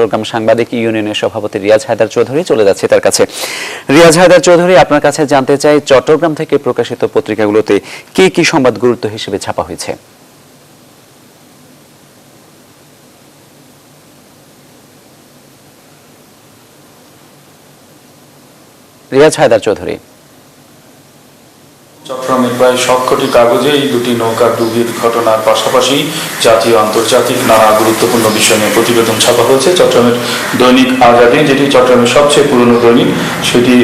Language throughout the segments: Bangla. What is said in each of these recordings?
চট্টগ্রাম সাংবাদিক ইউনিয়নের সভাপতি রিয়াজ হায়দার চৌধুরী চলে যাচ্ছে তার কাছে। রিয়াজ হায়দার চৌধুরী, আপনার কাছে জানতে চাই, চট্টগ্রাম থেকে প্রকাশিত পত্রিকাগুলোতে কি কি সংবাদ গুরুত্ব হিসেবে ছাপা হয়েছে? রিয়াজ হায়দার চৌধুরী। প্রায় সবকটি কাগজে এই দুটি নৌকা ডুবির ঘটনার পাশাপাশি জাতীয় আন্তর্জাতিক নানা গুরুত্বপূর্ণ বিষয় নিয়ে প্রতিবেদন ছাপা হয়েছে। চট্টগ্রামের দৈনিক আজাদি, যেটি চট্টগ্রামের সবচেয়ে পুরনো দৈনিক, সেটি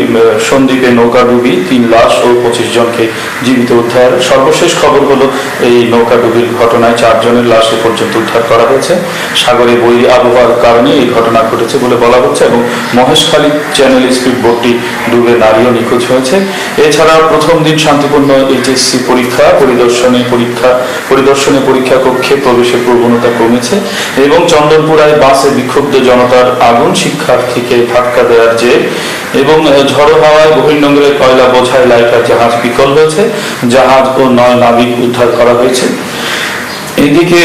সন্দ্বীপে নৌকা ডুবি তিন লাশ ও পঁচিশ জনকে জীবিত উদ্ধার। সর্বশেষ খবর হলো, এই নৌকা ডুবির ঘটনায় চারজনের লাশ এ পর্যন্ত উদ্ধার করা হয়েছে। সাগরে বৈরী আবহাওয়ার কারণে এই ঘটনা ঘটেছে বলে বলা হচ্ছে এবং মহেশখালী চ্যানেল স্পিড বোটটি ডুবে নারীও নিখোঁজ হয়েছে। এছাড়া প্রথম দিন শান্তিপূর্ণ এইচএসসি পরীক্ষা পরিদর্শনে পরীক্ষা পরিদর্শনে পরীক্ষা কক্ষে প্রবেশের প্রবণতা কমেছে এবং চন্দনপুরায় বাসে বিক্ষুব্ধ জনতার আগুন শিক্ষার্থীকে ধাক্কা দেওয়ার যে এবং ঝড়ো হাওয়ায় বহির্নগরের কয়লা বোঝায় লাইটার জাহাজ বিকল হয়েছে। জাহাজ ও নয় নাবিক উদ্ধার করা হয়েছে। এদিকে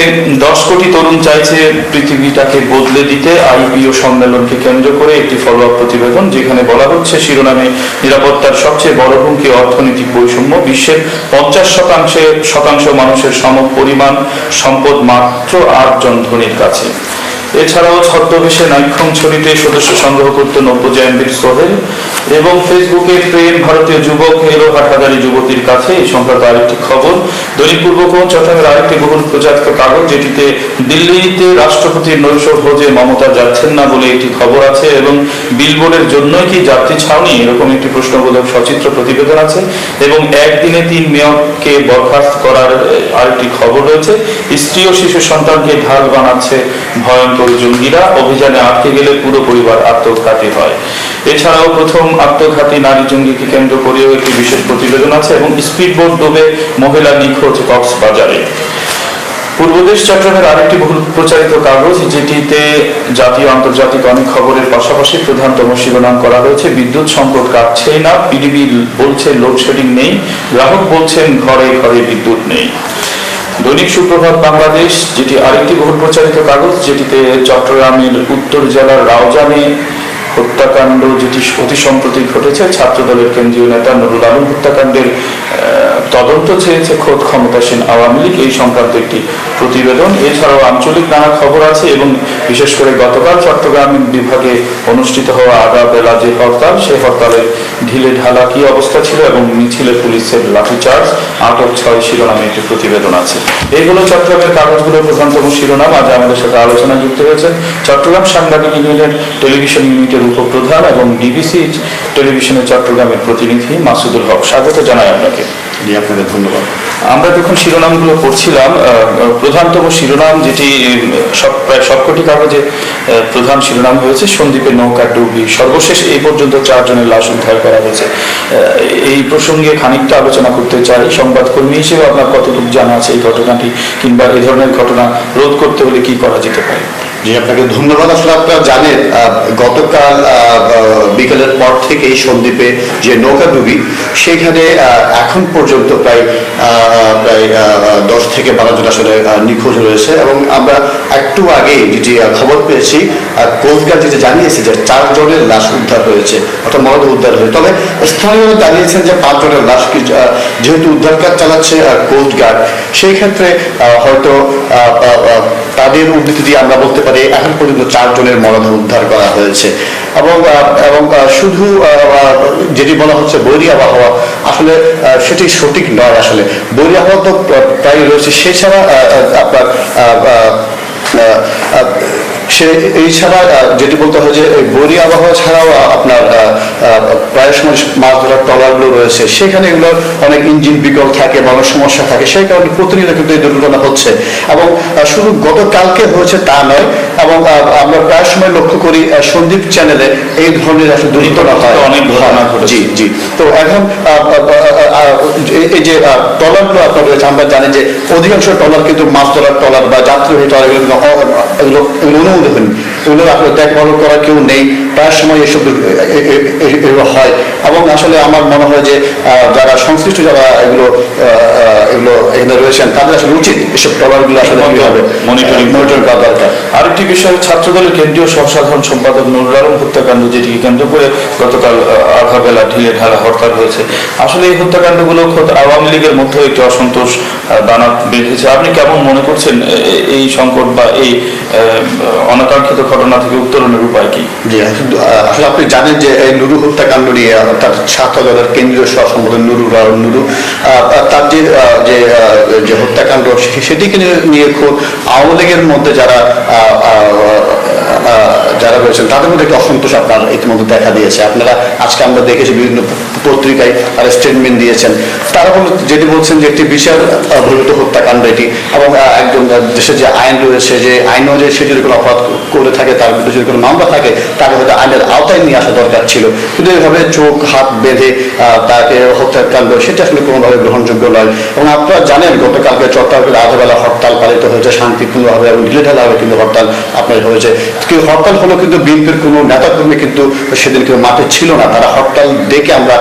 দশ কোটি তরুণ চাইছে পৃথিবীটাকে বদলে দিতে আইপিও সম্মেলনকে কেন্দ্র করে একটি ফলো আপ প্রতিবেদন, যেখানে বলা হচ্ছে শিরোনামে নিরাপত্তার সবচেয়ে বড় হুমকি অর্থনৈতিক বৈষম্য, বিশ্বের পঞ্চাশ শতাংশে শতাংশ মানুষের সম পরিমাণ সম্পদ মাত্র আটজন ধনীর কাছে। এছাড়াও ছদ্মবেশে নাইক্ষংছড়িতে সদস্য সংগ্রহ করতে নব্য জয়ন্তীর সোহেল এবং ফেসবুকে প্রেম ভারতীয় যুবক এরো হাটাদারি যুবতীর কাছে এই সংক্রান্ত আরেকটি খবর। দৈনিক পূর্বকোণ চট্টগ্রামের আরেকটি বহুল প্রচারিত কাগজ, যেটিতে দিল্লিতে রাষ্ট্রপতির নৈশ ভোজে মমতা যাচ্ছেন না বলে একটি খবর আছে এবং বিলবোর্ডের জন্যই কি যাত্রী ছাউনি? এরকম একটি প্রশ্নবোধক সচিত্র প্রতিবেদন আছে। এবং একদিনে তিন মেয়রকে বরখাস্ত করার আরেকটি খবর রয়েছে। স্ত্রী ও শিশু সন্তানকে ঢাল বানাচ্ছে ভয়ঙ্কর জঙ্গিরা। অভিযানে আটকে গেলে পুরো পরিবার আত্মঘাতী হয়। এছাড়াও প্রথম আত্মঘাতী নারী জঙ্গিকে কেন্দ্র করেও একটি বিশেষ প্রতিবেদন আছে এবং স্পিডবোট ডুবে মহিলা নিখোঁজ কক্সবাজারে। পূর্বদেশ চট্টগ্রামের আরেকটি বহুল প্রচারিত কাগজ, যেটিতে জাতীয় আন্তর্জাতিক অনেক খবরের পাশাপাশি প্রধানতম শিরোনাম করা হয়েছে, বিদ্যুৎ সংকট কাটছেই না পিডিবি বলছে লোডশেডিং নেই, গ্রাহক বলছেন ঘরে ঘরে বিদ্যুৎ নেই। দৈনিক সুপ্রভাত বাংলাদেশ, যেটি আরেকটি বহুল প্রচারিত কাগজ, যেটিতে চট্টগ্রামের উত্তর জেলার রাউজানে হত্যাকাণ্ড, যেটি অতি সম্প্রতি ঘটেছে, ছাত্রদলের কেন্দ্রীয় নেতা নুরুল আলম হত্যাকাণ্ডের তদন্ত চেয়েছে খোদ ক্ষমতাসীন আওয়ামী লীগ এই সংক্রান্ত একটি প্রতিবেদন। এছাড়াও আঞ্চলিক নানা খবর আছে এবং বিশেষ করে গতকাল চট্টগ্রাম বিভাগে অনুষ্ঠিত হওয়া আগা বেলা যে হরতাল সেই হরতালের ঢিলে ঢালা কি অবস্থা ছিল এবং মিছিলে পুলিশের লাঠিচার্জ আটক ছয় শিরোনামে একটি প্রতিবেদন আছে। এইগুলো চট্টগ্রামের কাগজগুলোর প্রধানতম শিরোনাম। আজ আমাদের সাথে আলোচনা যুক্ত হয়েছেন চট্টগ্রাম সাংবাদিক ইউনিয়নের টেলিভিশন ইউনিটের উপপ্রধান এবং ডিবিসি টেলিভিশনের চট্টগ্রামের প্রতিনিধি মাসুদুল হক। স্বাগত জানাই আপনাকে। জি আপনাদের ধন্যবাদ। আমরা যখন শিরোনামগুলো পড়ছিলাম প্রধানতম শিরোনাম যেটি সব, প্রায় সবকটি কাগজে প্রধান শিরোনাম হয়েছে, সন্দীপের নৌকা ডুবি সর্বশেষ এই পর্যন্ত চারজনের লাশ উদ্ধার করা হয়েছে। এই প্রসঙ্গে খানিকটা আলোচনা করতে চাই। সংবাদকর্মী হিসেবে আপনার কতটুকু জানা আছে এই ঘটনাটি, কিংবা এই ধরনের ঘটনা রোধ করতে হলে কি করা যেতে পারে? জি আপনাকে ধন্যবাদ। আসলে আপনারা জানেন গতকাল বিকেলের পর থেকেই সন্দ্বীপে যে নৌকাডুবি সেখানে আহ, এখন পর্যন্ত প্রায় প্রায় দশ থেকে বারো জন আসলে নিখোঁজ রয়েছে এবং আমরা একটু আগে যেটি খবর পেয়েছি কোস্টগার্ড যেটি জানিয়েছে যে চারজনের লাশ উদ্ধার হয়েছে অর্থাৎ মরদ উদ্ধার হয়েছে। তবে স্থানীয়রা জানিয়েছেন যে পাঁচজনের লাশ যেহেতু উদ্ধার কাজ চালাচ্ছে কোস্টগার্ড সেই ক্ষেত্রে হয়তো তাদের উদ্ধৃতি দিয়ে আমরা বলতে পারি এখন পর্যন্ত চারজনের মরদেহ উদ্ধার করা হয়েছে। এবং এবং শুধু যেটি বলা হচ্ছে বৈরী আবহাওয়া, আসলে সেটি সঠিক নয় আসলে। বৈরী আবহাওয়া তো প্র- প্রায় রয়েছে। সেছাড়া আপনার সে এই ছাড়া যেটি বলতে হয় যে বরি আবহাওয়া ছাড়াও আপনার প্রায় সময় মাছ ধরার ট্রলারগুলো রয়েছে, সেখানে এগুলো অনেক ইঞ্জিন বিকল থাকে, মানুষ সমস্যা থাকে, সেই কারণে প্রতিনিয়ত কিন্তু এই দুর্ঘটনা হচ্ছে। এবং শুধু গতকালকে হয়েছে তা নয় এবং আমরা প্রায় সময় লক্ষ্য করি সন্দীপ চ্যানেলে এই ধরনের আসলে দুর্ঘটনা হয়। অনেক ঘটনা ঘটেছে। জি জি। তো এখন এই- যে ট্রলারগুলো আপনার রয়েছে আমরা জানি যে অধিকাংশ ট্রলার কিন্তু মাছ ধরার ট্রলার বা যাত্রীবাহী ট্রলার এগুলো এগুলো অনুমোদন এগুলো আসলে দেখভাল করার কেউ নেই। প্রায় সময় এসব এগুলো হয়। এবং আসলে আমার মনে হয় যে যারা সংশ্লিষ্ট যারা এগুলো এগুলো এখানে রয়েছেন তাদের আসলে উচিত এসব ট্রলারগুলো আসলে Monitoring মনিটর করা। দরকার। আরেকটি বিষয় ছাত্রদলের কেন্দ্রীয় সহসাধারণ সম্পাদক নুরুল আলম হত্যাকাণ্ড যেটিকে কেন্দ্র করে গতকাল আহ, আধা বেলা ঢিলে ঢালা হরতাল হয়েছে। আসলে এই হত্যাকাণ্ডগুলো খোদ আওয়ামী লীগের মধ্যে একটি অসন্তোষ দানা বেঁধেছে। আপনি কেমন মনে করছেন এই সংকট বা এই অনাকাঙ্ক্ষিত ঘটনা থেকে উত্তরণের উপায় কি? আসলে আপনি জানেন যে এই নুরু হত্যাকাণ্ড নিয়ে তার সাত হাজার কেন্দ্রীয় সম্পাদক নুরু নুরু তার যে যে হত্যাকাণ্ড সেটিকে নিয়ে- খুব আওয়ামী লীগের মধ্যে যারা যারা রয়েছেন, তাদের মধ্যে একটি অসন্তোষ আপনার ইতিমধ্যে দেখা দিয়েছে। আপনারা আজকে আমরা দেখেছি বিভিন্ন পত্রিকায় তারা স্টেটমেন্ট দিয়েছেন। তারা বল, যেটি বলছেন যে একটি বিশাল বহির্ভূত হত্যাকাণ্ড এটি। এবং একজন দেশের যে আইন রয়েছে, যে আইন অনুযায়ী সে যদি কোনো অপরাধ করে থাকে, তার বিরুদ্ধে যদি কোনো মামলা থাকে, তাকে হয়তো আইনের আওতায় নিয়ে আসা দরকার ছিল। কিন্তু এইভাবে চোখ, হাত বেঁধে তাকে হত্যাকাণ্ড, সেটা আসলে কোনোভাবে গ্রহণযোগ্য নয়। এবং আপনারা জানেন, গতকালকে চট্টগ্রামের আধাবেলা হরতাল পালিত হয়েছে, শান্তিপূর্ণভাবে এবং ঢিলেঢালাভাবে কিন্তু হরতাল আপনার হয়েছে। কিন্তু হরতাল হলো কিন্তু বিএনপির কোনো নেতাকর্মী কিন্তু সেদিন কেউ মাঠে ছিল না। তারা হরতাল ডেকে আমরা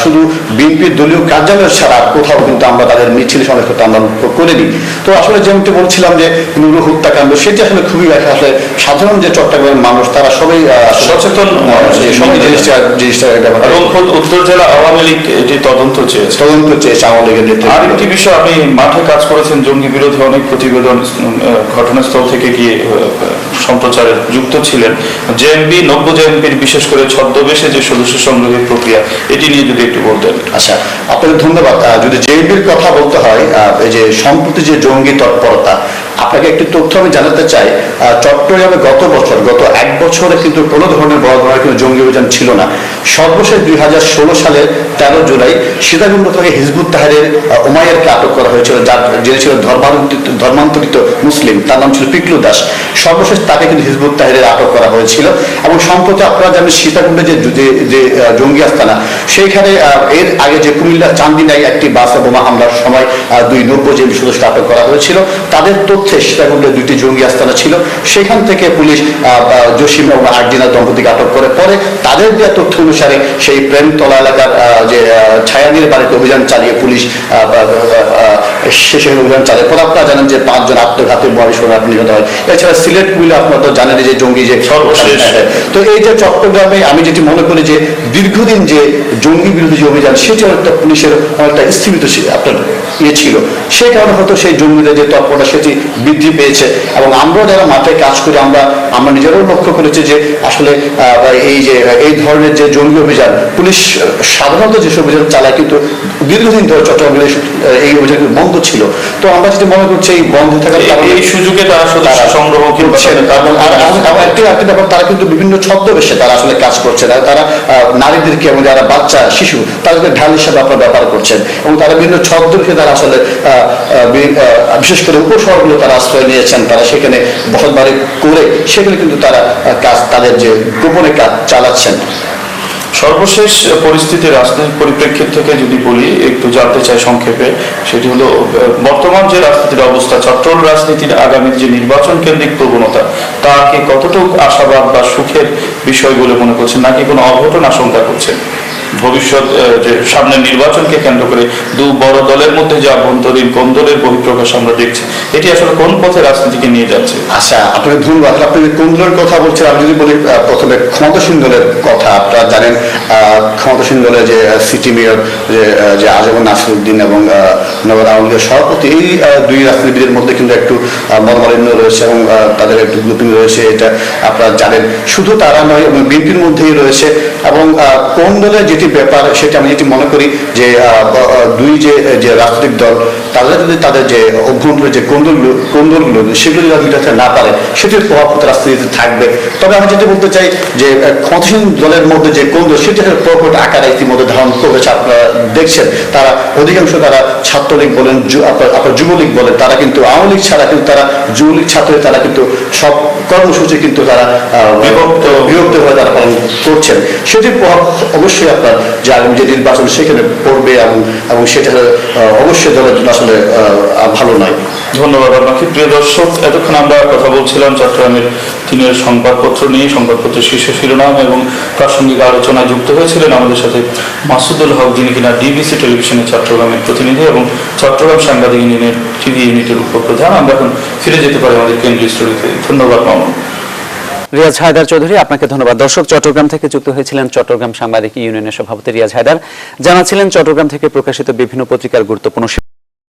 শুধু বিএনপির দলীয় কার্যালয় ছাড়া কোথাও কিন্তু আমরা তাদের মিছিল সমাবেশ করতে আমরা করিনি। তো আসলে যেমনটি বলছিলাম যে নুরু হত্যাকাণ্ড সেটি আসলে খুবই একটা আসলে সাধারণ যে চট্টগ্রামের মানুষ তারা সবাই সচেতন সবাই জিনিসটা জিনিসটা ব্যাপারে উত্তর জেলা আওয়ামী লীগ এটি তদন্ত চেয়েছে। তদন্ত চেয়েছে আওয়ামী লীগের নেতৃত্ব। আরেকটি বিষয় আপনি মাঠে কাজ করেছেন জঙ্গি বিরোধী অনেক প্রতিবেদন ঘটনাস্থল থেকে গিয়ে আহ, সম্প্রচারে যুক্ত ছিলেন। জেএমবি নব্য জেএমপির বিশেষ করে ছদ্মবেশে যে সদস্য সংগ্রহের প্রক্রিয়া, এটি নিয়ে যদি একটু বলতেন। আচ্ছা আপনাদের ধন্যবাদ। যদি জেএমবির কথা বলতে হয় এই যে সম্প্রতি যে জঙ্গি তৎপরতা আপনাকে একটি তথ্য আমি জানাতে চাই চট্টগ্রামে গত বছর গত এক বছরে কিন্তু কোনো ধরনের বড় ধরনের কোনো জঙ্গি অভিযান ছিল না। সর্বশেষ দুই হাজার ষোলো সালের তেরো জুলাই সীতাকুণ্ড থেকে হিজবুত তাহারের আহ, ওমাইয়ারকে আটক করা হয়েছিল যার যিনি ছিল ধর্মান্তরিত ধর্মান্তরিত মুসলিম তার নাম ছিল পিকলু দাস। সর্বশেষ তাকে কিন্তু হিজবুত তাহারের আটক করা হয়েছিল। এবং সম্প্রতি আপনারা জানেন সীতাকুণ্ডে যে যে- জঙ্গি আস্তানা সেইখানে এর আগে যে কুমিল্লা চান্দিনায় একটি বাসে বোমা হামলার সময় দুই নব্য যে সদস্য আটক করা হয়েছিল। তাদের তথ্যে সীতাকুণ্ডে দুইটি জঙ্গি আস্তানা ছিল সেখান থেকে পুলিশ জসিম এবং আর্জিনা দম্পতিকে আটক করে পরে তাদের দেওয়া তথ্য অনুসারে সেই প্রেমতলা এলাকার যে ছায়ানির বাড়িতে অভিযান চালিয়ে পুলিশ অভিযান চালিয়ে পরে আপনারা জানেন যে পাঁচজন আত্মঘাতী নিহত হয় এছাড়া সিলেট কুমিল্লা আপনারা তো জানেন যে জঙ্গি যে। হ্যাঁ, হ্যাঁ। তো এই যে চট্টগ্রামে আমি যেটি মনে করি যে দীর্ঘদিন যে জঙ্গি বিরোধী যে অভিযান সেটি একটা পুলিশের অনেকটা স্থিমিত আপনার ইয়ে ছিল। সেই কারণে হয়তো সেই জঙ্গিদের যে তৎপরতা সেটি বৃদ্ধি পেয়েছে। এবং আমরা যারা মাঠে কাজ করি আমরা আমরা নিজেরাও লক্ষ্য করেছি যে আসলে এই যে এই ধরনের যে জঙ্গি অভিযান পুলিশ সাধারণত যেসব অভিযান চালায় কিন্তু দীর্ঘদিন ধরে চট্টগ্রামে এই- অভিযান বন্ধ ছিল। তো আমরা যদি মনে করছি এই বন্ধ থাকার এই- কারণে এই সুযোগে তারা সংগ্রহ কিংবা করছেন। আর- একটি ব্যাপার তারা কিন্তু বিভিন্ন ছদ্মবেশে তারা আসলে কাজ করছে। তারা নারীদেরকে এবং যারা বাচ্চা, শিশু, তাদেরকে ঢাল হিসাবে আপনার ব্যবহার করছেন এবং তারা বিভিন্ন ছদ্মবেশে তারা আসলে বিশেষ করে উপশহরগুলো তারা আশ্রয় নিয়েছেন। তারা সেখানে বসত বাড়ি করে সেখানে কিন্তু তারা কাজ, তাদের যে গোপনে কাজ চালাচ্ছেন। সর্বশেষ পরিস্থিতি রাজনৈতিক পরিপ্রেক্ষিত থেকে যদি বলি, একটু জানতে চাই সংক্ষেপে, সেটি হলো বর্তমান যে রাজনীতির অবস্থা, চট্টগ্রাম রাজনীতির আগামী যে নির্বাচন কেন্দ্রিক প্রবণতা, তাকে কতটুকু আশাবাদ বা সুখের বিষয় বলে মনে করছেন, নাকি কোনো অঘটন আশঙ্কা করছেন? ভবিষ্যৎ যে সামনের নির্বাচনকে কেন্দ্র করে দু বড় দলের মধ্যে যে আভ্যন্তরীণ কোন্দলের বহিঃপ্রকাশ আমরা দেখছি এটি আসলে কোন পথে রাজনীতিকে নিয়ে যাচ্ছে? আচ্ছা আপনাকে ধন্যবাদ। আপনি যে কোন দলের কথা বলছেন আমি যদি বলি প্রথমে ক্ষমতাসীন দলের কথা আপনারা জানেন ক্ষমতাসীন দলের যে সিটি মেয়র যে আজমন নাসিরুদ্দিন এবং নগর আওয়ামী সভাপতি এই দুই রাজনীতিবিদের মধ্যে কিন্তু একটু আহ, মনোমালিন্য রয়েছে এবং তাদের একটু গ্রুপিং রয়েছে এটা আপনারা জানেন। শুধু তারা নয় এবং বিএনপির মধ্যেই রয়েছে এবং কোন দলের যেটি ব্যাপার সেটা আমি যেটি মনে করি যে দুই যে যে রাজনৈতিক দল তারা যদি তাদের যে অভ্যন্তরে যে কোন্দলগুলো কোন্দলগুলো সেগুলো যদি মিটাতে না পারে সেটির প্রভাব রাজনীতিতে থাকবে তবে আমি যেটা বলতে চাই যে ক্ষমতাসীন দলের মধ্যে যে কোন্দল সেটি একটা প্রকট আকারে ইতিমধ্যে ধারণ করেছে আপনারা দেখছেন তারা অধিকাংশ তারা ছাত্রলীগ বলেন আপনার যুবলীগ বলেন তারা কিন্তু আওয়ামী লীগ ছাড়া কিন্তু তারা যুবলীগ ছাত্র তারা কিন্তু সব কর্মসূচি কিন্তু তারা বিভক্ত। বিভক্ত সেটির প্রভাব অবশ্যই আপনার যে আগামী যে নির্বাচন সেখানে পড়বে এবং এবং সেটা অবশ্যই দলের জন্য আসলে ভালো নয় ধন্যবাদ আপনাকে। প্রিয় দর্শক, এতক্ষণ আমরা কথা বলছিলাম চট্টগ্রামের তিনি সংবাদপত্র নিয়ে। সংবাদপত্রের শীর্ষ শিরোনাম এবং প্রাসঙ্গিক আলোচনায় যুক্ত হয়েছিলেন আমাদের সাথে মাসুদুল হক, যিনি কিনা ডিবিসি টেলিভিশনের চট্টগ্রামের প্রতিনিধি এবং চট্টগ্রাম সাংবাদিক ইউনিয়নের টিভি ইউনিটের উপপ্রধান। আমরা এখন ফিরে যেতে পারি আমাদের কেন্দ্রীয় স্টুডিওতে। ধন্যবাদ, মামুন। রিয়াজ হায়দার চৌধুরী, আপনাকে ধন্যবাদ। দর্শক, চট্টগ্রাম থেকে যুক্ত হয়েছিলেন চট্টগ্রাম সাংবাদিক ইউনিয়নের সভাপতি রিয়াজ হায়দার। জানাছিলেন চট্টগ্রাম থেকে প্রকাশিত বিভিন্ন পত্রিকার গুরুত্বপূর্ণ